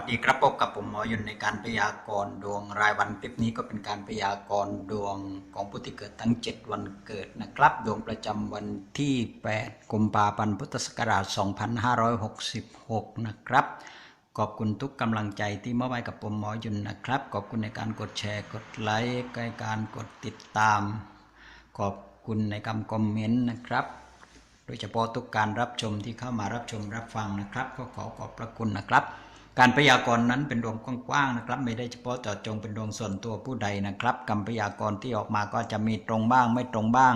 วัสดีครับพบกับผมหมอยุนในการพยากรณ์ดวงรายวันคลิปนี้ก็เป็นการพยากรณ์ดวงของผู้ที่เกิดทั้ง 7 วันเกิดนะครับ ดวงประจำวันที่ 8 กุมภาพันธ์พุทธศักราช 2566 นะครับ ขอบคุณทุกกำลังใจที่มอบให้กับผมหมอยุนนะครับ ขอบคุณในการกดแชร์กดไลค์ในการกดติดตาม ขอบคุณในคำคอมเมนต์นะครับโดยเฉพาะทุกการรับชมที่เข้ามารับชมรับฟังนะครับ ก็ขอขอบพระคุณนะครับ การพยากรณ์นั้นเป็นดวงกว้างๆนะครับ ไม่ได้เฉพาะเจาะจงเป็นดวงส่วนตัวผู้ใดนะครับคำพยากรณ์ที่ออกมาก็จะมีตรงบ้างไม่ตรงบ้าง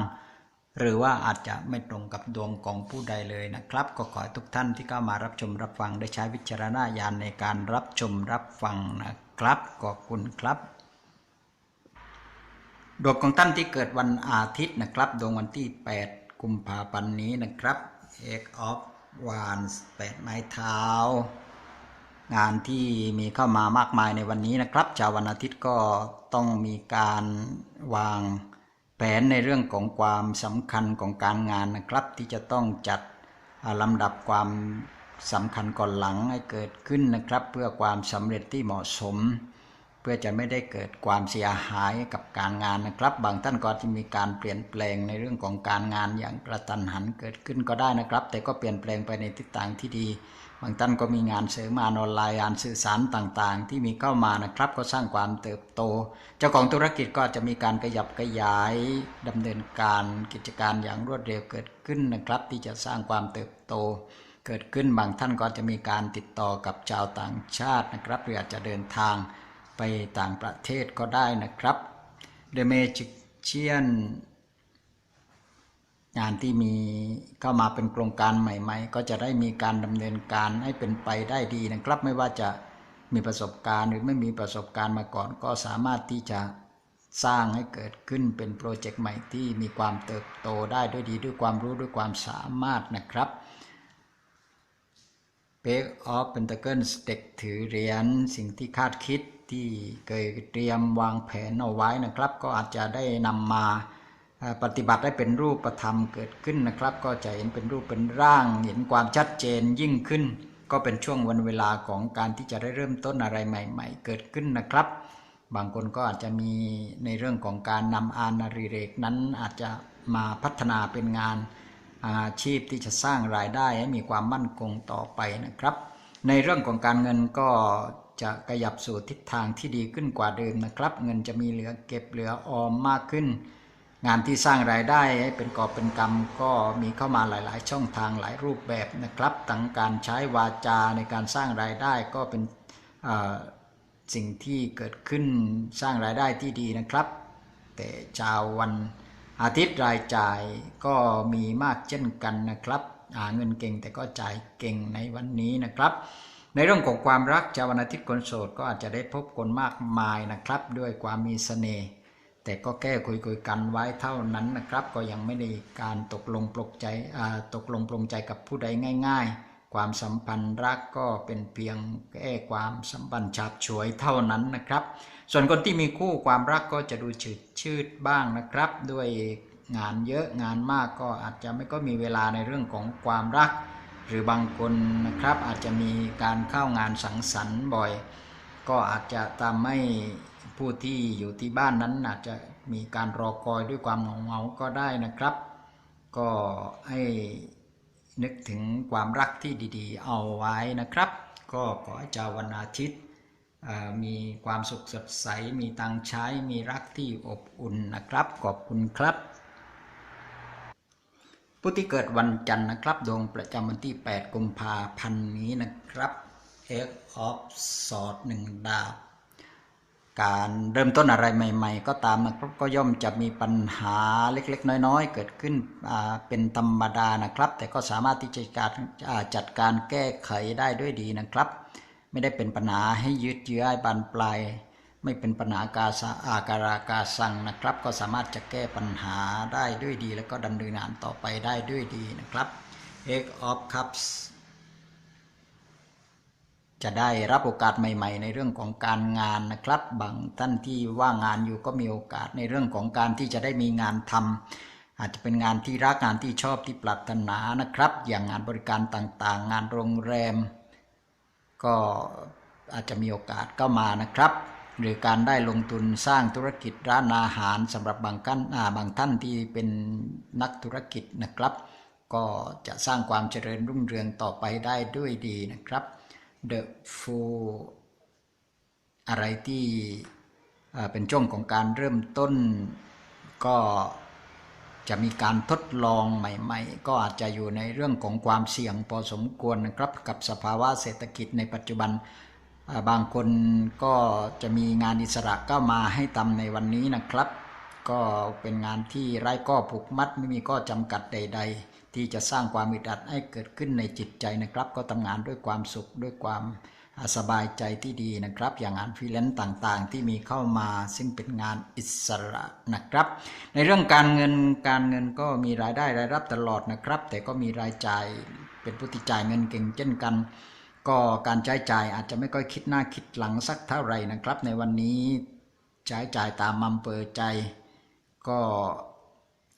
หรือว่าอาจจะไม่ตรงกับดวงของผู้ใดเลยนะครับ ก็ขอให้ทุกท่านที่เข้ามารับชมรับฟังได้ใช้วิจารณญาณในการรับชมรับฟังนะครับขอบคุณครับดวงของท่านที่เกิดวันอาทิตย์นะครับ ดวงวันที่ 8 กุมภาพันธ์นี้นะครับ Egg of Wands 8ไม้เท้า งานที่มีเข้ามามากมายในวันนี้นะครับชาววันอาทิตย์ก็ต้องมีการวางแผนในเรื่องของความสำคัญของการงานนะครับ ที่จะต้องจัดลำดับความสำคัญก่อนหลังให้เกิดขึ้นนะครับ เพื่อความสำเร็จที่เหมาะสม เพื่อจะไม่ได้เกิดความเสียหายกับการงานนะครับ บางท่านก็จะมีการเปลี่ยนแปลงในเรื่องของการงานอย่างกระตันหันเกิดขึ้นก็ได้นะครับ แต่ก็เปลี่ยนแปลงไปในทิศทางที่ดี บางท่านก็มีงานเสริมงานออนไลน์งานสื่อสารต่างๆ ที่มีเข้ามานะครับ ก็สร้างความเติบโต เจ้าของธุรกิจก็จะมีการขยับขยายดำเนินการกิจการอย่างรวดเร็วเกิดขึ้นนะครับ ที่จะสร้างความเติบโต เกิดขึ้นบางท่านก็จะมีการติดต่อกับชาวต่างชาตินะครับหรืออาจจะเดินทางไปต่างประเทศก็ได้นะครับ The Magician งานที่มีเข้ามาเป็นโครงการใหม่ ๆ ก็จะได้มีการดำเนินการให้เป็นไปได้ดีนะครับ ไม่ว่าจะมีประสบการณ์หรือไม่มีประสบการณ์มาก่อน ก็สามารถที่จะสร้างให้เกิดขึ้นเป็นโปรเจกต์ใหม่ที่มีความเติบโตได้ด้วยดีด้วยความรู้ด้วยความสามารถนะครับเ a กออฟเป็นตะเกิลเด็กถือเหรียญสิ่งที่คาดคิดที่เคยเตรียมวางแผนเอาไว้นะครับ ก็อาจจะได้นำมา ปฏิบัติได้เป็นรูปธรรมเกิดขึ้นนะครับ ก็จะเห็นเป็นรูปเป็นร่าง เห็นความชัดเจนยิ่งขึ้น ก็เป็นช่วงวันเวลาของการที่จะได้เริ่มต้นอะไรใหม่ ๆ เกิดขึ้นนะครับ บางคนก็อาจจะมีในเรื่องของการนำอานอริเรกนั้นอาจจะมาพัฒนาเป็นงานอาชีพที่จะสร้างรายได้ให้มีความมั่นคงต่อไปนะครับ ในเรื่องของการเงินก็จะขยับสู่ทิศทางที่ดีขึ้นกว่าเดิมนะครับ เงินจะมีเหลือเก็บเหลือออมมากขึ้น งานที่สร้างรายได้ให้เป็นกอบเป็นกำก็มีเข้ามาหลาย ๆ ช่องทางหลายรูปแบบนะครับทั้งการใช้วาจาในการสร้างรายได้ก็เป็นสิ่งที่เกิดขึ้นสร้างรายได้ที่ดีนะครับ แต่ชาววันอาทิตย์รายจ่ายก็มีมากเช่นกันนะครับหาเงินเก่งแต่ก็จ่ายเก่งในวันนี้นะครับ ในเรื่องของความรักชาววันอาทิตย์คนโสดก็อาจจะได้พบคนมากมายนะครับ ด้วยความมีเสน่ห์ แต่ก็แก้คุยๆกันไว้เท่านั้นนะครับ ก็ยังไม่ได้การตกลงปลงใจตกลงปลงใจกับผู้ใดง่าย ๆ ความสัมพันธ์รักก็เป็นเพียงแค่ความสัมพันธ์ฉาบฉวยเท่านั้นนะครับ ส่วนคนที่มีคู่ความรักก็จะดูชืดชืดบ้างนะครับ ด้วยงานเยอะงานมากก็อาจจะไม่ก็มีเวลาในเรื่องของความรัก หรือบางคนนะครับอาจจะมีการเข้างานสังสรรค์บ่อย ก็อาจจะทำให้ ผู้ที่อยู่ที่บ้านนั้นอาจจะมีการรอคอยด้วยความเหงาก็ได้นะครับ ก็ให้นึกถึงความรักที่ดีๆ เอาไว้นะครับ ก็ขอให้เจ้าวันอาทิตย์มีความสุขสดใส มีตังใช้ มีรักที่อบอุ่นนะครับ ขอบคุณครับผู้ที่เกิดวันจันทร์นะครับ ดวงประจำวันที่ 8 กุมภาพันธ์นี้นะครับ X of s w o r d หนึ่งดาบ การเริ่มต้นอะไรใหม่ ๆ ก็ตามนะครับก็ย่อมจะมีปัญหาเล็กๆ น้อยๆ เกิดขึ้นเป็นธรรมดานะครับ แต่ก็สามารถที่จะจัดการจัดการแก้ไขได้ด้วยดีนะครับ ไม่ได้เป็นปัญหาให้ยืดเยื้อให้บานปลาย ไม่เป็นปัญหากาสะอาการากาสังนะครับ ก็สามารถจะแก้ปัญหาได้ด้วยดี แล้วก็ดำเนินงานต่อไปได้ด้วยดีนะครับ Eight of Cups จะได้รับโอกาสใหม่ ๆ ในเรื่องของการงานนะครับ บางท่านที่ว่างงานอยู่ก็มีโอกาสในเรื่องของการที่จะได้มีงานทำอาจจะเป็นงานที่รักงานที่ชอบที่ปรารถนานะครับ อย่างงานบริการต่างๆ งานโรงแรม ก็อาจจะมีโอกาสก็มานะครับ หรือการได้ลงทุนสร้างธุรกิจร้านอาหารสำหรับบางกันอ่าบางท่านที่เป็นนักธุรกิจนะครับ ก็จะสร้างความเจริญรุ่งเรืองต่อไปได้ด้วยดีนะครับ The Full อะไรที่เป็นช่วงของการเริ่มต้นก็จะมีการทดลองใหม่ ๆ ก็อาจจะอยู่ในเรื่องของความเสี่ยงพอสมควรนะครับ กับสภาวะเศรษฐกิจในปัจจุบันบางคนก็จะมีงานอิสระก็มาให้ทำในวันนี้นะครับ ก็เป็นงานที่ไร้ข้อผูกมัดไม่มีข้อจำกัดใด ๆ ที่จะสร้างความอึดอัดให้เกิดขึ้นในจิตใจนะครับ ก็ทำงานด้วยความสุขด้วยความสบายใจที่ดีนะครับ อย่างงานฟรีแลนซ์ต่างๆ ที่มีเข้ามาซึ่งเป็นงานอิสระนะครับ ในเรื่องการเงินการเงินก็มีรายได้รายรับตลอดนะครับ แต่ก็มีรายจ่ายเป็นผู้ที่จ่ายเงินเก่งเช่นกัน ก็การใช้จ่ายอาจจะไม่ค่อยคิดหน้าคิดหลังสักเท่าไหร่นะครับ ในวันนี้ใช้จ่ายตามอำเภอใจ ก็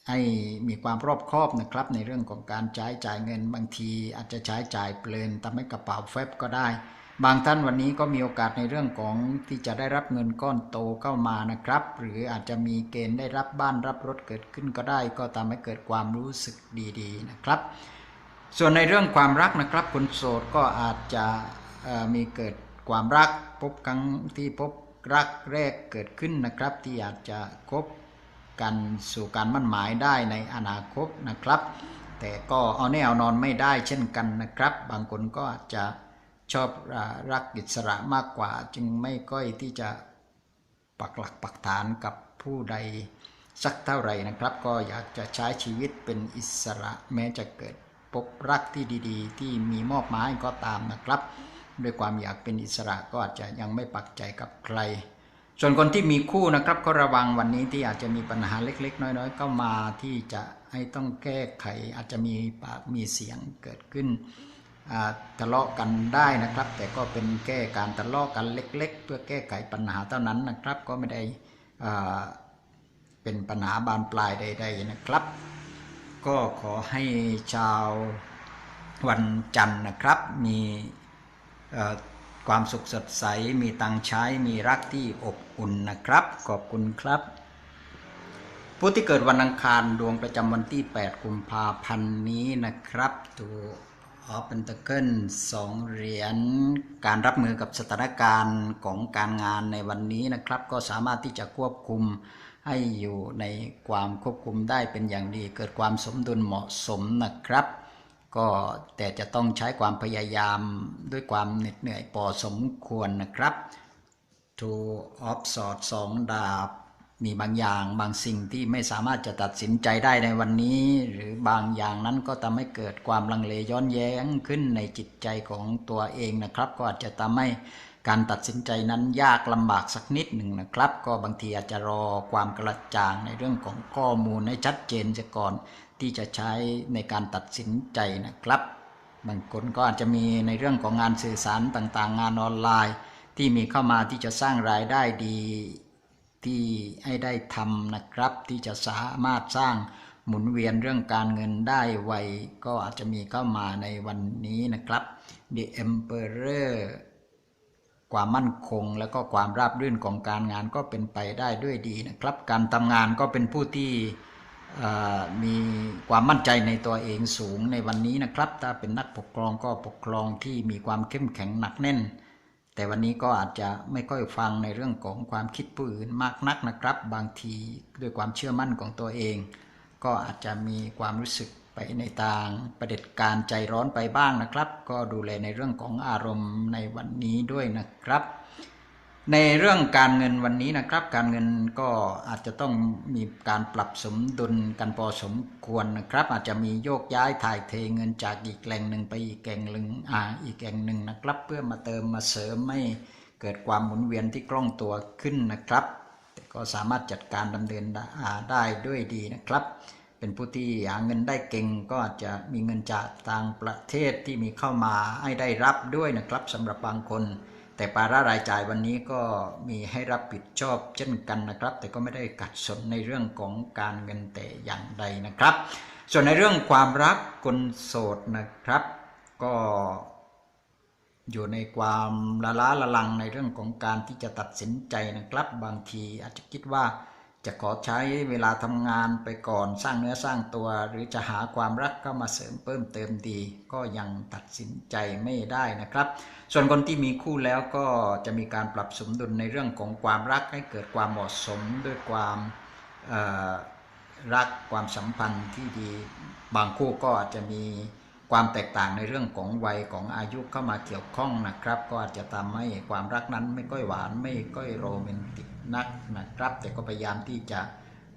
ให้มีความรอบคอบนะครับ ในเรื่องของการใช้จ่ายเงิน บางทีอาจจะใช้จ่ายเพลินทำให้กระเป๋าแฟบก็ได้ บางท่านวันนี้ก็มีโอกาสในเรื่องของที่จะได้รับเงินก้อนโตเข้ามานะครับ หรืออาจจะมีเกณฑ์ได้รับบ้านรับรถเกิดขึ้นก็ได้ ก็ทำให้เกิดความรู้สึกดีๆนะครับ ส่วนในเรื่องความรักนะครับคนโสดก็อาจจะมีเกิดความรักพบครั้งที่พบรักแรกเกิดขึ้นนะครับ ที่อาจจะคบ กันสู่การมั่นหมายได้ในอนาคตนะครับ แต่ก็เอาแน่เอานอนไม่ได้เช่นกันนะครับ บางคนก็อาจจะชอบรักอิสระมากกว่า จึงไม่ก้อยที่จะปักหลักปักฐานกับผู้ใดสักเท่าไหร่นะครับ ก็อยากจะใช้ชีวิตเป็นอิสระแม้จะเกิดพบรักที่ดีๆ ที่มีมอบหมายก็ตามนะครับ ด้วยความอยากเป็นอิสระก็อาจจะยังไม่ปักใจกับใคร ส่วนคนที่มีคู่นะครับก็ระวังวันนี้ที่อาจจะมีปัญหาเล็ก ๆ น้อย ๆ ก็มาที่จะให้ต้องแก้ไขอาจจะมีปากมีเสียงเกิดขึ้นทะเลาะกันได้นะครับ แต่ก็เป็นแก้การทะเลาะกันเล็ก ๆ เพื่อแก้ไขปัญหาเท่านั้นนะครับ ก็ไม่ได้เป็นปัญหาบานปลายใด ๆนะครับ ก็ขอให้ชาววันจันทร์นะครับมี ความสุขสดใสมีตังใช้มีรักที่อบอุ่นนะครับ ขอบคุณครับ ผู้ที่เกิดวันอังคารดวงประจำวันที่ 8 กุมภาพันธ์นี้นะครับตัวออฟเป็นตะเกิลสองเหรียญการรับมือกับสถานการณ์ของการงานในวันนี้นะครับ ก็สามารถที่จะควบคุมให้อยู่ในความควบคุมได้เป็นอย่างดี เกิดความสมดุลเหมาะสมนะครับ ก็แต่จะต้องใช้ความพยายามด้วยความเหน็ดเหนื่อยพอสมควรนะครับ two of swords สองดาบ มีบางอย่างบางสิ่งที่ไม่สามารถจะตัดสินใจได้ในวันนี้ หรือบางอย่างนั้นก็ทำให้เกิดความลังเลย้อนแย้งขึ้นในจิตใจของตัวเองนะครับ ก็อาจจะทำให้ การตัดสินใจนั้นยากลำบากสักนิดหนึ่งนะครับ ก็บางทีอาจจะรอความกระจ่างในเรื่องของข้อมูลให้ชัดเจนเสียก่อน ที่จะใช้ในการตัดสินใจนะครับ บางคนก็อาจจะมีในเรื่องของงานสื่อสารต่างๆ งานออนไลน์ ที่มีเข้ามาที่จะสร้างรายได้ดีที่ให้ได้ทำนะครับ ที่จะสามารถสร้างหมุนเวียนเรื่องการเงินได้ไวก็อาจจะมีเข้ามาในวันนี้นะครับ The Emperor ความมั่นคง และก็ความราบรื่นของการงานก็เป็นไปได้ด้วยดีนะครับ การทำงานก็เป็นผู้ที่มีความมั่นใจในตัวเองสูงในวันนี้นะครับ ถ้าเป็นนักปกครองก็ปกครองที่มีความเข้มแข็งหนักแน่น แต่วันนี้ก็อาจจะไม่ค่อยฟังในเรื่องของความคิดผู้อื่นมากนักนะครับ บางทีด้วยความเชื่อมั่นของตัวเอง ก็อาจจะมีความรู้สึก ไปในทางประเด็จการใจร้อนไปบ้างนะครับ ก็ดูแลในเรื่องของอารมณ์ในวันนี้ด้วยนะครับ ในเรื่องการเงินวันนี้นะครับ การเงินก็อาจจะต้องมีการปรับสมดุลกันพอสมควรนะครับ อาจจะมีโยกย้ายถ่ายเทเงินจากอีกแหล่งหนึ่งไปอีกแหล่งหนึ่งอ่าอีกแหล่งหนึ่งนะครับ เพื่อมาเติมมาเสริมให้เกิดความหมุนเวียนที่คล่องตัวขึ้นนะครับ แต่ก็สามารถจัดการดำเนินได้ด้วยดีนะครับ เป็นผู้ที่หาเงินได้เก่งก็อาจจะมีเงินจากต่างประเทศที่มีเข้ามาให้ได้รับด้วยนะครับสำหรับบางคน แต่ภาระรายจ่ายวันนี้ก็มีให้รับผิดชอบเช่นกันนะครับ แต่ก็ไม่ได้กัดสนในเรื่องของการเงินแต่อย่างใดนะครับ ส่วนในเรื่องความรักคนโสดนะครับ ก็อยู่ในความละล้าละลังในเรื่องของการที่จะตัดสินใจนะครับ บางทีอาจจะคิดว่า จะขอใช้เวลาทำงานไปก่อนสร้างเนื้อสร้างตัว หรือจะหาความรักเข้ามาเสริมเพิ่มเติมดี ก็ยังตัดสินใจไม่ได้นะครับ ส่วนคนที่มีคู่แล้วก็จะมีการปรับสมดุลในเรื่องของความรักให้เกิดความเหมาะสมด้วยความรักความสัมพันธ์ที่ดี บางคู่ก็อาจจะมีความแตกต่างในเรื่องของวัยของอายุเข้ามาเกี่ยวข้องนะครับ ก็อาจจะทำให้ความรักนั้นไม่ค่อยหวานไม่ค่อยโรแมนติก นักนะครับ แต่ก็พยายามที่จะ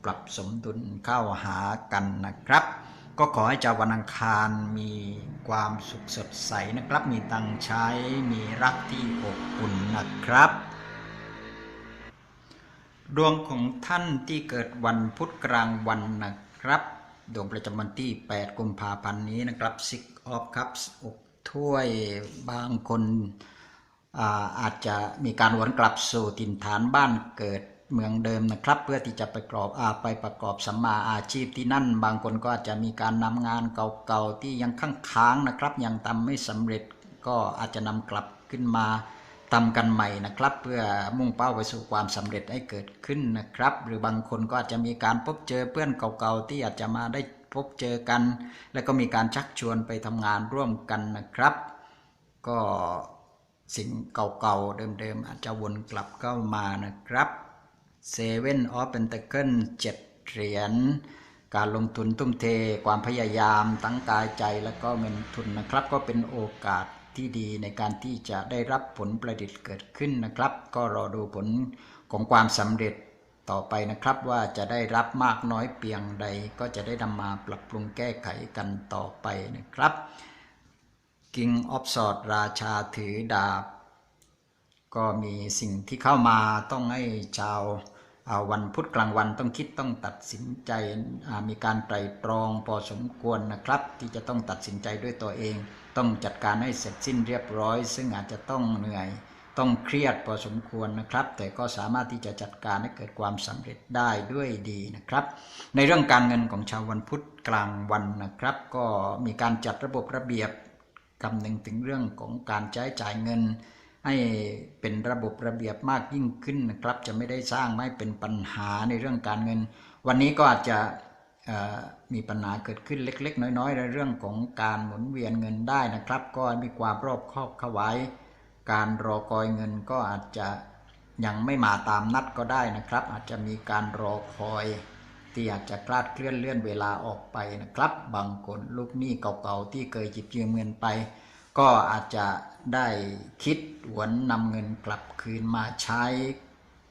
ปรับสมดุลเข้าหากันนะครับ ก็ขอให้เจ้าวันอังคารมีความสุขสดใสนะครับ มีตังใช้มีรักที่อบอุ่นนะครับดวงของท่านที่เกิดวันพุธกลางวันนะครับ ดวงประจำวันที่ 8 กุมภาพันธ์นี้นะครับ Six of Cups อกถ้วยบางคน อาจจะมีการวนกลับสู่ถิ่นฐานบ้านเกิดเมืองเดิมนะครับ เพื่อที่จะไปกรอบอาไปประกอบสัมมาอาชีพที่นั่น บางคนก็อาจจะมีการนำงานเก่าๆที่ยังค้างค้างๆนะครับ ยังทำไม่สำเร็จก็อาจจะนำกลับขึ้นมาทำกันใหม่นะครับ เพื่อมุ่งเป้าไปสู่ความสำเร็จให้เกิดขึ้นนะครับ หรือบางคนก็อาจจะมีการพบเจอเพื่อนเก่าๆที่อาจจะมาได้พบเจอกัน แล้วก็มีการชักชวนไปทำงานร่วมกันนะครับ ก็ สิ่งเก่าๆ เดิมๆ อาจจะวนกลับเข้ามานะครับเซเว่นออฟเ t นตเกิลเจ็ดเหรียญการลงทุนทุ่มเทความพยายามตั้งกายใจแล้วก็เงินทุนนะครับ ก็เป็นโอกาสที่ดีในการที่จะได้รับผลประดิษฐ์เกิดขึ้นนะครับ ก็รอดูผลของความสำเร็จต่อไปนะครับว่าจะได้รับมากน้อยเพียงใด ก็จะได้นำมาปรับปรุงแก้ไขกันต่อไปนะครับ King of Swords ราชาถือดาบ ก็มีสิ่งที่เข้ามาต้องให้ชาววันพุธกลางวันต้องคิดต้องตัดสินใจมีการไตรตรองพอสมควรนะครับ ที่จะต้องตัดสินใจด้วยตัวเอง ต้องจัดการให้เสร็จสิ้นเรียบร้อย ซึ่งอาจจะต้องเหนื่อย ต้องเครียดพอสมควรนะครับ แต่ก็สามารถที่จะจัดการให้เกิดความสำเร็จได้ด้วยดีนะครับ ในเรื่องการเงินของชาววันพุธกลางวันนะครับ ก็มีการจัดระบบระเบียบ คำนึงถึงเรื่องของการใช้จ่ายเงิน ให้เป็นระบบระเบียบมากยิ่งขึ้นนะครับ จะไม่ได้สร้างไม่เป็นปัญหาในเรื่องการเงิน วันนี้ก็อาจจะมีปัญหาเกิดขึ้นเล็ก ๆ น้อยๆในเรื่องของการหมุนเวียนเงินได้นะครับ ก็มีความรอบคอบเข้าไว้ การรอคอยเงินก็อาจจะยังไม่มาตามนัดก็ได้นะครับ อาจจะมีการรอคอย ที่อาจจะคลาดเคลื่อนเลื่อนเวลาออกไปนะครับ บางคนลูกหนี้เก่าๆที่เคยหยิบยืมเงินไป ก็อาจจะได้คิดหวนนำเงินกลับคืนมาใช้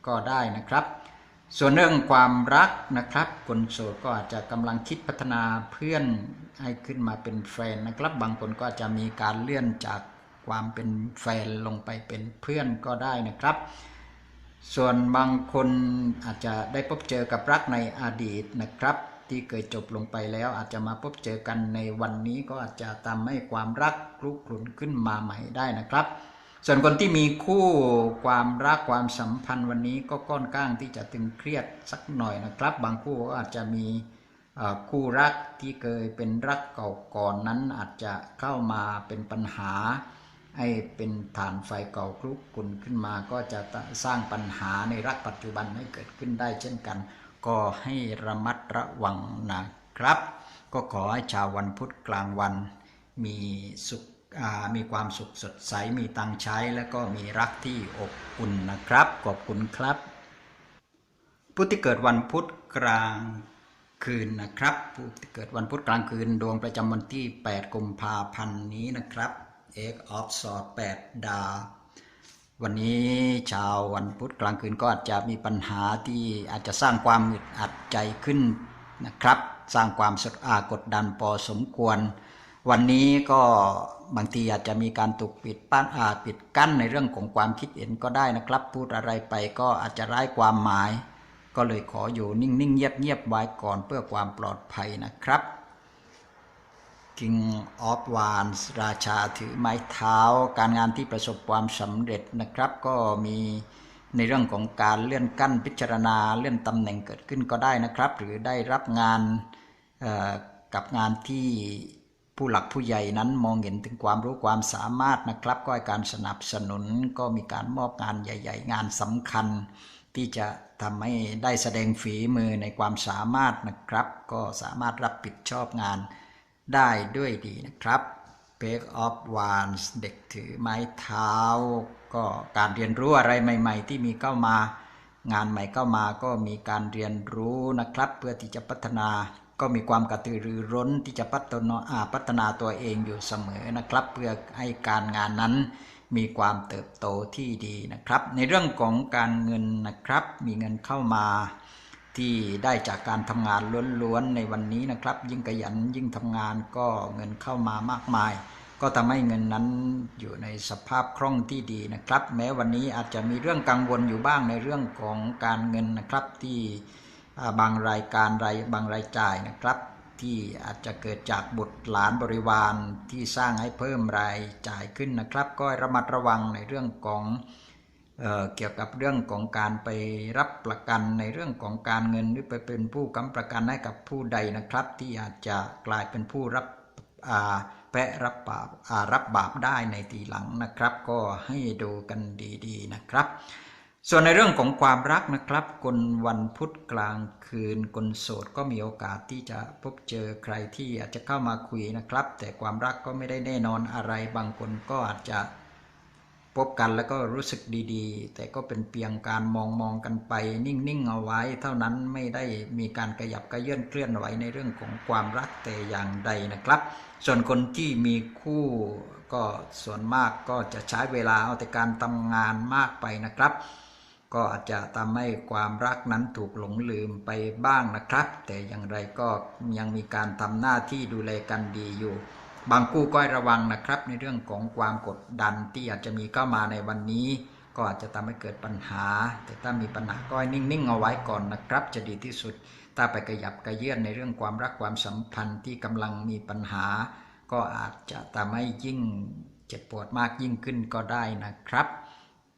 ก็ได้นะครับ ส่วนเรื่องความรักนะครับคนโสดก็อาจจะกำลังคิดพัฒนาเพื่อนให้ขึ้นมาเป็นแฟนนะครับ บางคนก็จะมีการเลื่อนจากความเป็นแฟนลงไปเป็นเพื่อนก็ได้นะครับ ส่วนบางคนอาจจะได้พบเจอกับรักในอดีตนะครับ ที่เคยจบลงไปแล้วอาจจะมาพบเจอกันในวันนี้ก็อาจจะทำให้ความรักคลุกคลุนขึ้นมาใหม่ได้นะครับ ส่วนคนที่มีคู่ความรักความสัมพันธ์วันนี้ก็ก้อนก้างที่จะตึงเครียดสักหน่อยนะครับ บางคู่ก็อาจจะมีคู่รักที่เคยเป็นรักเก่าก่อนนั้นอาจจะเข้ามาเป็นปัญหา ให้เป็นฐานไฟเก่าคลุกกลุ่นขึ้นมาก็จะสร้างปัญหาในรักปัจจุบันให้เกิดขึ้นได้เช่นกัน ก็ให้ระมัดระวังนะครับ ก็ขอให้ชาววันพุธกลางวัน มีสุขมีความสุขสดใสมีตังใช้ แล้วก็มีรักที่อบอุ่นนะครับ ขอบคุณครับ ผู้ที่เกิดวันพุธกลางคืนนะครับ ผู้ที่เกิดวันพุธกลางคืนดวงประจำวันที่ 8 กุมภาพันธ์นี้นะครับ X of s w o r d 8ดาววันนี้ชาววันพุธกลางคืนก็อาจจะมีปัญหาที่อาจจะสร้างความอึดอัดใจขึ้นนะครับ สร้างความสดอากดดันพอสมควร วันนี้ก็บางทีอาจจะมีการถูกปิดปั้นอาปิดกั้นในเรื่องของความคิดเห็นก็ได้นะครับ พูดอะไรไปก็อาจจะไร้ความหมาย ก็เลยขออยู่นิ่งๆเงียบๆไว้ก่อนเพื่อความปลอดภัยนะครับ King of Wands ราชาถือไม้เท้า การงานที่ประสบความสำเร็จนะครับ ก็มีในเรื่องของการเลื่อนกั้นพิจารณาเลื่อนตำแหน่งเกิดขึ้นก็ได้นะครับ หรือได้รับงานกับงานที่ผู้หลักผู้ใหญ่นั้นมองเห็นถึงความรู้ความสามารถนะครับ ก็ให้การสนับสนุนก็มีการมอบงานใหญ่ ๆ งานสำคัญ ที่จะทำให้ได้แสดงฝีมือในความสามารถนะครับ ก็สามารถรับผิดชอบงาน ได้ด้วยดีนะครับ b a k of Wands เด็กถือไม้เท้า ก็การเรียนรู้อะไรใหม่ ๆ ที่มีเข้ามางานใหม่เข้ามาก็มีการเรียนรู้นะครับ เพื่อที่จะพัฒนาก็มีความกระตือรือร้นที่จะพัฒนาอ่าพัฒนาตัวเองอยู่เสมอนะครับ เพื่อให้การงานนั้นมีความเติบโตที่ดีนะครับ ในเรื่องของการเงินนะครับ มีเงินเข้ามา ที่ได้จากการทำงานล้วนๆในวันนี้นะครับ ยิ่งขยันยิ่งทำงานก็เงินเข้ามามากมาย ก็ทำให้เงินนั้นอยู่ในสภาพคล่องที่ดีนะครับ แม้วันนี้อาจจะมีเรื่องกังวลอยู่บ้างในเรื่องของการเงินนะครับที่บางรายการรายบางรายจ่ายนะครับ ที่อาจจะเกิดจากบุตรหลานบริวารที่สร้างให้เพิ่มรายจ่ายขึ้นนะครับ ก็ระมัดระวังในเรื่องของ เเกี่ยวกับเรื่องของการไปรับประกันในเรื่องของการเงินหรือไปเป็นผู้ค้ำประกันให้กับผู้ใดนะครับ ที่อาจจะกลายเป็นผู้รับแปะรับบาปรับบาปได้ในทีหลังนะครับ ก็ให้ดูกันดีๆนะครับ ส่วนในเรื่องของความรักนะครับคนวันพุธกลางคืนคนโสดก็มีโอกาสที่จะพบเจอใครที่อาจจะเข้ามาคุยนะครับ แต่ความรักก็ไม่ได้แน่นอนอะไรบางคนก็อาจจะ พบกันแล้วก็รู้สึกดีๆ แต่ก็เป็นเพียงการมองมองกันไป นิ่งๆเอาไว้ เท่านั้นไม่ได้มีการกระยับกระเยื่อนเคลื่อนไหวในเรื่องของความรักแต่อย่างใดนะครับ ส่วนคนที่มีคู่ก็ส่วนมากก็จะใช้เวลาเอาแต่การทำงานมากไปนะครับ ก็อาจจะทำให้ความรักนั้นถูกหลงลืมไปบ้างนะครับ แต่อย่างไรก็ยังมีการทำหน้าที่ดูแลกันดีอยู่ บางคู่ก็ระวังนะครับ ในเรื่องของความกดดันที่อาจจะมีเข้ามาในวันนี้ ก็อาจจะทำให้เกิดปัญหา แต่ถ้ามีปัญหาก็ให้นิ่งๆเอาไว้ก่อนนะครับ จะดีที่สุด ถ้าไปกระยับกระเยื่อนในเรื่องความรักความสัมพันธ์ที่กำลังมีปัญหา ก็อาจจะทำให้ยิ่งเจ็บปวดมากยิ่งขึ้นก็ได้นะครับ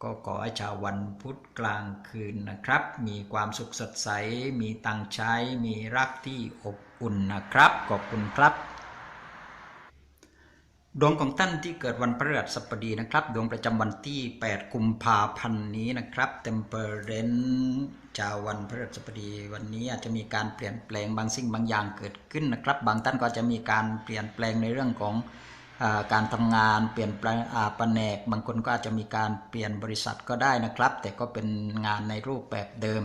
ก็ขอให้ชาววันพุธกลางคืนนะครับ มีความสุขสดใส มีตังใช้ มีรักที่อบอุ่นนะครับ ขอบคุณครับ ดวงของท่านที่เกิดวันพฤหัสบดีนะครับ ดวงประจำวันที่ 8 กุมภาพันธ์นี้นะครับเต็มเปอร์เรนชาววันพฤหัสบดีวันนี้อาจจะมีการเปลี่ยนแปลงบางสิ่งบางอย่างเกิดขึ้นนะครับ บางท่านก็จะมีการเปลี่ยนแปลงในเรื่องของ การทำงานเปลี่ยนแปลงอาแผนก บางคนก็อาจจะมีการเปลี่ยนบริษัทก็ได้นะครับ แต่ก็เป็นงานในรูปแบบเดิม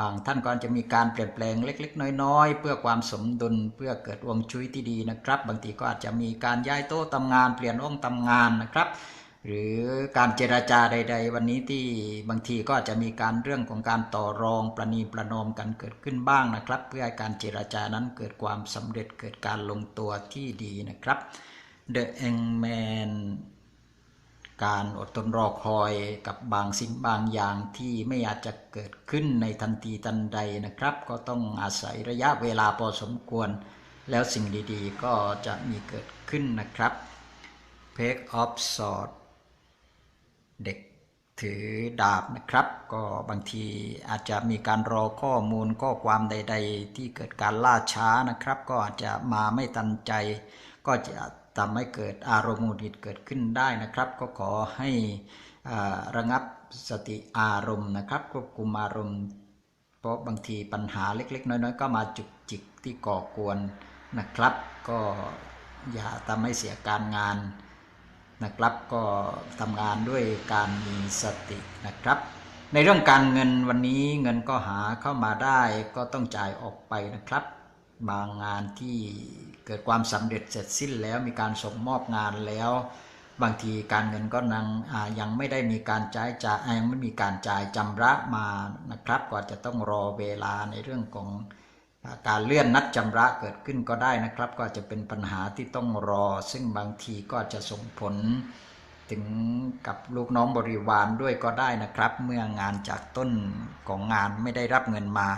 บางท่านก็อาจจะมีการเปลี่ยนแปลงเล็ก ๆ น้อย ๆ เพื่อความสมดุลเพื่อเกิดวงชุยที่ดีนะครับ บางทีก็อาจจะมีการย้ายโต๊ะทำงาน เปลี่ยนห้องทำงานนะครับหรือการเจราจาใด ๆ วันนี้ที่บางทีก็อาจจะมีการเรื่องของการต่อรองประนีประนอมกันเกิดขึ้นบ้างนะครับ เพื่อให้การเจราจานั้นเกิดความสำเร็จเกิดการลงตัวที่ดีนะครับ The Hangman การอดทนรอคอยกับบางสิ่งบางอย่างที่ไม่อาจจะเกิดขึ้นในทันทีทันใดนะครับ ก็ต้องอาศัยระยะเวลาพอสมควร แล้วสิ่งดีๆ ก็จะมีเกิดขึ้นนะครับ p a k of Sword เด็กถือดาบนะครับ ก็บางทีอาจจะมีการรอข้อมูลข้อความใด ๆ ที่เกิดการล่าช้านะครับ ก็อาจจะมาไม่ทันใจ ก็จะ ทำให้เกิดอารมณ์หงุดหงิดเกิดขึ้นได้นะครับ ก็ขอให้ระงับสติอารมณ์นะครับ ควบคุมอารมณ์ เพราะบางทีปัญหาเล็กๆ น้อยๆ ก็มาจุกจิกที่ก่อกวนนะครับ ก็อย่าทำให้เสียการงานนะครับ ก็ทำงานด้วยการมีสตินะครับ ในเรื่องการเงินวันนี้เงินก็หาเข้ามาได้ก็ต้องจ่ายออกไปนะครับ บางงานที่ เกิดความสำเร็จเสร็จสิ้นแล้วมีการส่งมอบงานแล้ว บางทีการเงินก็นังยังไม่ได้มีการจ่ายจ่ายยังไม่มีการจ่ายจำระมานะครับก็จะต้องรอเวลาในเรื่องของการเลื่อนนัดจำระเกิดขึ้นก็ได้นะครับ ก็จะเป็นปัญหาที่ต้องรอ ซึ่งบางทีก็จะส่งผลถึงกับลูกน้องบริวารด้วยก็ได้นะครับ เมื่องานจากต้นของงานไม่ได้รับเงินมา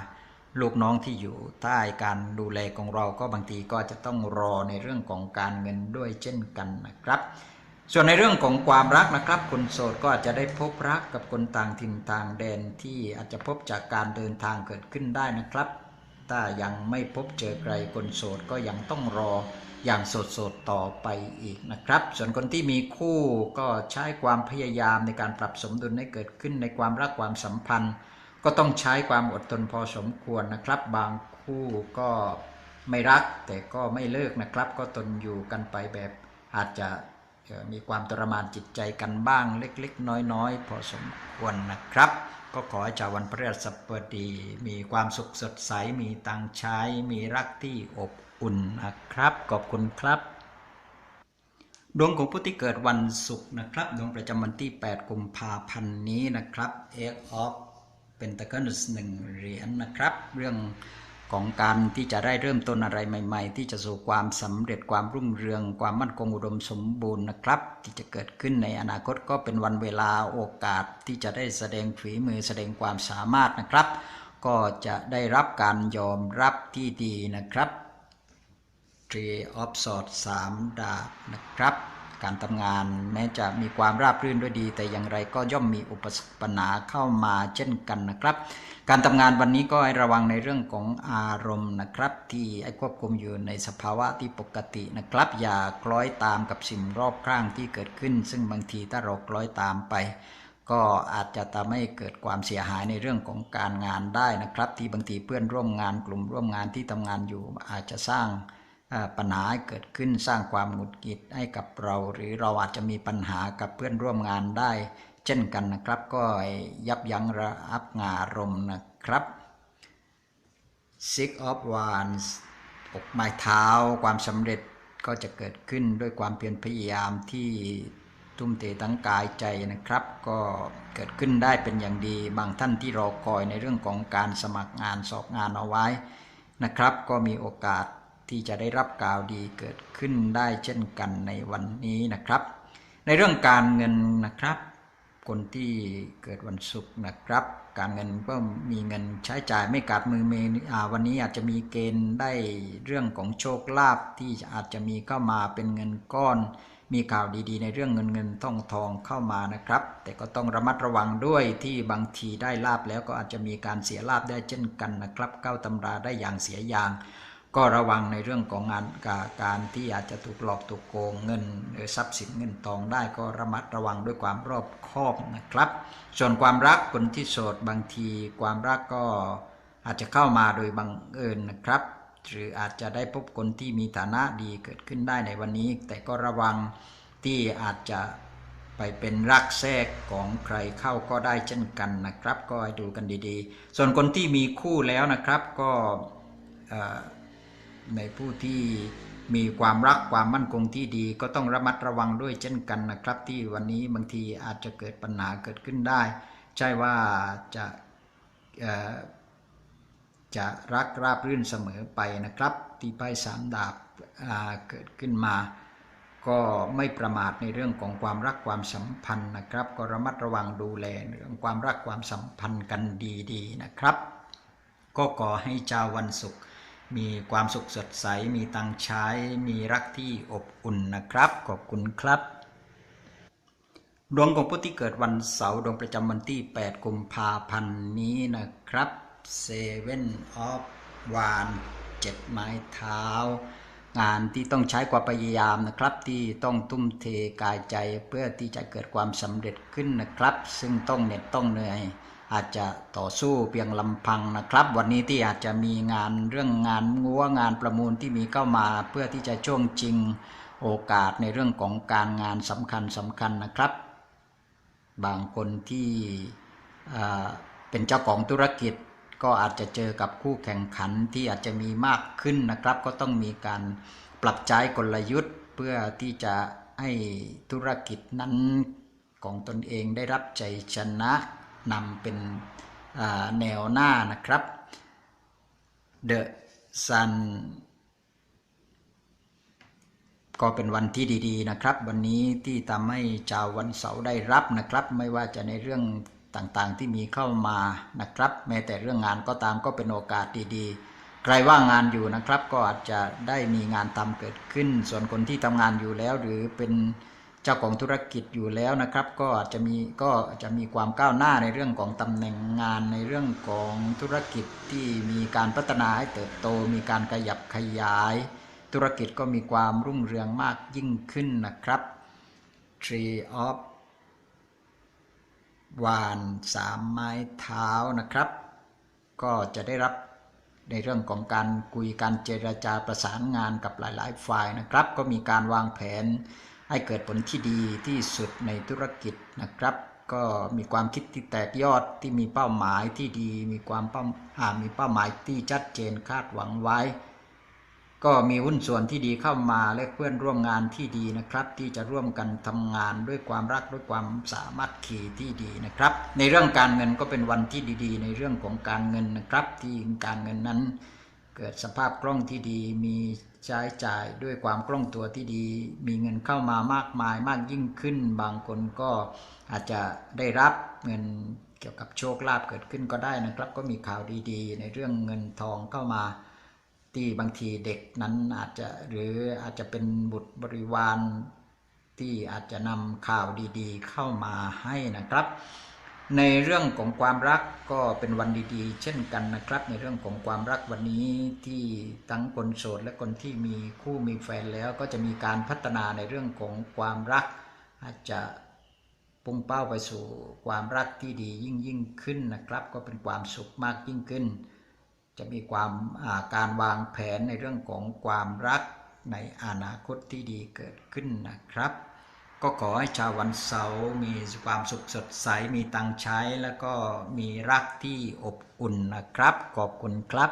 ลูกน้องที่อยู่ใต้การดูแลของเราก็บางทีก็จะต้องรอในเรื่องของการเงินด้วยเช่นกันนะครับ ส่วนในเรื่องของความรักนะครับ คนโสดก็อาจจะได้พบรักกับคนต่างถิ่นต่างแดนที่อาจจะพบจากการเดินทางเกิดขึ้นได้นะครับ ถ้ายังไม่พบเจอใครคนโสดก็ยังต้องรออย่างสดๆต่อไปอีกนะครับ ส่วนคนที่มีคู่ก็ใช้ความพยายามในการปรับสมดุลให้เกิดขึ้นในความรักความสัมพันธ์ ก็ต้องใช้ความอดทนพอสมควรนะครับ บางคู่ก็ไม่รักแต่ก็ไม่เลิกนะครับ ก็ทนอยู่กันไปแบบอาจจะมีความทรมานจิตใจกันบ้างเล็กๆ น้อยๆ พอสมควรนะครับ ก็ขอให้ชาววันพฤหัสบดีมีความสุขสดใสมีตังค์ใช้มีรักที่อบอุ่นนะครับ ขอบคุณครับดวงของผู้ที่เกิดวันศุกร์นะครับดวงประจำวันที่ 8 กุมภาพันธ์นี้นะครับ e อ g of Pentacles หนึ่งเหรียญนะครับ เรื่องของการที่จะได้เริ่มต้นอะไรใหม่ ๆ ที่จะสู่ความสำเร็จความรุ่งเรือง ความมั่นคงอุดมสมบูรณ์นะครับ ที่จะเกิดขึ้นในอนาคตก็เป็นวันเวลาโอกาสที่จะได้แสดงฝีมือแสดงความสามารถนะครับ ก็จะได้รับการยอมรับที่ดีนะครับ Tree of Swords สามดาบนะครับ การทำงานแม้จะมีความราบรื่นด้วยดี แต่อย่างไรก็ย่อมมีอุปสรรคปัญหาเข้ามาเช่นกันนะครับ การทำงานวันนี้ก็ให้ระวังในเรื่องของอารมณ์นะครับ ที่ให้ควบคุมอยู่ในสภาวะที่ปกตินะครับ อย่าคล้อยตามกับสิ่งรอบข้างที่เกิดขึ้น ซึ่งบางทีถ้าเราคล้อยตามไปก็อาจจะทำให้เกิดความเสียหายในเรื่องของการงานได้นะครับ ที่บางทีเพื่อนร่วมงานกลุ่มร่วมงานที่ทำงานอยู่อาจจะสร้าง ปัญหาเกิดขึ้นสร้างความหงุดหงิดให้กับเรา หรือเราอาจจะมีปัญหากับเพื่อนร่วมงานได้ เช่นกันนะครับ ก็ยับยั้งระอับงารมนะครับ Six of Wands อกไม้เท้าความสำเร็จก็จะเกิดขึ้นด้วยความเพียรพยายามที่ทุ่มเททั้งกายใจนะครับ ก็เกิดขึ้นได้เป็นอย่างดี บางท่านที่รอคอยในเรื่องของการสมัครงานสอบงานเอาไว้นะครับ ก็มีโอกาส ที่จะได้รับข่าวดีเกิดขึ้นได้เช่นกันในวันนี้นะครับ ในเรื่องการเงินนะครับ คนที่เกิดวันศุกร์นะครับ การเงินก็มีเงินใช้จ่ายไม่กัดมือเมอ่าวันนี้อาจจะมีเกณฑ์ได้เรื่องของโชคลาภที่อาจจะมีเข้ามาเป็นเงินก้อนมีข่าวดีๆ ในเรื่องเงินเงินทองทองเข้ามานะครับ แต่ก็ต้องระมัดระวังด้วยที่บางทีได้ลาบแล้วก็อาจจะมีการเสียลาบได้เช่นกันนะครับ เข้าตำราได้อย่างเสียอย่าง ก็ระวังในเรื่องของงานการการที่อาจจะถูกหลอกถูกโกงเงินหรือทรัพย์สินเงินทองได้ก็ระมัดระวังด้วยความรอบคอบนะครับ ส่วนความรักคนที่โสดบางที ความรักก็อาจจะเข้ามาโดยบังเอิญนะครับ หรืออาจจะได้พบคนที่มีฐานะดีเกิดขึ้นได้ในวันนี้ แต่ก็ระวังที่อาจจะไปเป็นรักแทรกของใครเข้าก็ได้เช่นกันนะครับ ก็ให้ดูกันดีๆ ส่วนคนที่มีคู่แล้วนะครับก็ ในผู้ที่มีความรักความมั่นคงที่ดีก็ต้องระมัดระวังด้วยเช่นกันนะครับ ที่วันนี้บางทีอาจจะเกิดปัญหาเกิดขึ้นได้ ใช่ว่าจะจะรักราบรื่นเสมอไปนะครับ ที่ไพ่สามดาบาเกิดขึ้นมา ก็ไม่ประมาทในเรื่องของความรักความสัมพันธ์นะครับ ก็ระมัดระวังดูแลเรื่องความรักความสัมพันธ์กันดีๆนะครับ ก็ขอให้ชาววันศุกร์ มีความสุขสดใส มีตังใช้ มีรักที่อบอุ่นนะครับ ขอบคุณครับ ดวงของผู้ที่เกิดวันเสาร์ดวงประจำวันที่ 8 กุมภาพันธ์นี้นะครับ Seven of Wands เจ็ดไม้เท้า งานที่ต้องใช้ความพยายามนะครับที่ต้องทุ่มเทกายใจเพื่อที่จะเกิดความสำเร็จขึ้นนะครับ ซึ่งต้องเหน็ดต้องเหนื่อย อาจจะต่อสู้เพียงลำพังนะครับ วันนี้ที่อาจจะมีงานเรื่องงานงัวงานประมูลที่มีเข้ามาเพื่อที่จะช่วงจริงโอกาสในเรื่องของการงานสำคัญสำคัญนะครับ บางคนที่เป็นเจ้าของธุรกิจก็อาจจะเจอกับคู่แข่งขันที่อาจจะมีมากขึ้นนะครับ ก็ต้องมีการปรับใช้กลยุทธ์เพื่อที่จะให้ธุรกิจนั้นของตนเองได้รับใจชนะ นำเป็นแนวหน้านะครับ The Sun ก็เป็นวันที่ดีๆนะครับ วันนี้ที่ทำให้ชาววันเสาร์ได้รับนะครับ ไม่ว่าจะในเรื่องต่างๆที่มีเข้ามานะครับ แม้แต่เรื่องงานก็ตามก็เป็นโอกาสดีๆ ใครว่างงานอยู่นะครับ ก็อาจจะได้มีงานทำเกิดขึ้น ส่วนคนที่ทำงานอยู่แล้วหรือเป็น เจ้าของธุรกิจอยู่แล้วนะครับ ก็อาจจะมีก็จะมีความก้าวหน้าในเรื่องของตำแหน่งงานในเรื่องของธุรกิจที่มีการพัฒนาให้เติบโต มีการขยับขยาย ธุรกิจก็มีความรุ่งเรืองมากยิ่งขึ้นนะครับ Tree of วานสามไม้เท้านะครับ ก็จะได้รับในเรื่องของการคุยการเจรจาประสานงานกับหลาย ๆ ฝ่ายนะครับ ก็มีการวางแผน ให้เกิดผลที่ดีที่สุดในธุรกิจนะครับ ก็มีความคิดที่แตกยอดที่มีเป้าหมายที่ดี มีความเป้าอ่ามีเป้าหมายที่ชัดเจนคาดหวังไว้ ก็มีหุ้นส่วนที่ดีเข้ามาและเพื่อนร่วมงานที่ดีนะครับ ที่จะร่วมกันทำงานด้วยความรักด้วยความสามารถขี่ที่ดีนะครับ ในเรื่องการเงินก็เป็นวันที่ดี ๆ ในเรื่องของการเงินนะครับ ที่การเงินนั้น เกิดสภาพคล่องที่ดีมี ใช้จ่ายด้วยความคล่องตัวที่ดี มีเงินเข้ามามากมายมากยิ่งขึ้น บางคนก็อาจจะได้รับเงินเกี่ยวกับโชคลาภเกิดขึ้นก็ได้นะครับ ก็มีข่าวดีๆ ในเรื่องเงินทองเข้ามาที่บางทีเด็กนั้นอาจจะหรืออาจจะเป็นบุตรบริวารที่อาจจะนำข่าวดีๆ เข้ามาให้นะครับ ในเรื่องของความรักก็เป็นวันดีๆ เช่นกันนะครับ ในเรื่องของความรักวันนี้ที่ทั้งคนโสดและคนที่มีคู่มีแฟนแล้วก็จะมีการพัฒนาในเรื่องของความรัก อาจจะพุ่งเป้าไปสู่ความรักที่ดียิ่งยิ่งขึ้นนะครับ ก็เป็นความสุขมากยิ่งขึ้น จะมีความาการวางแผนในเรื่องของความรักในอนาคตที่ดีเกิดขึ้นนะครับ ก็ขอให้ชาววันเสาร์มีความสุขสดใส มีตังใช้ แล้วก็มีรักที่อบอุ่นนะครับ ขอบคุณครับ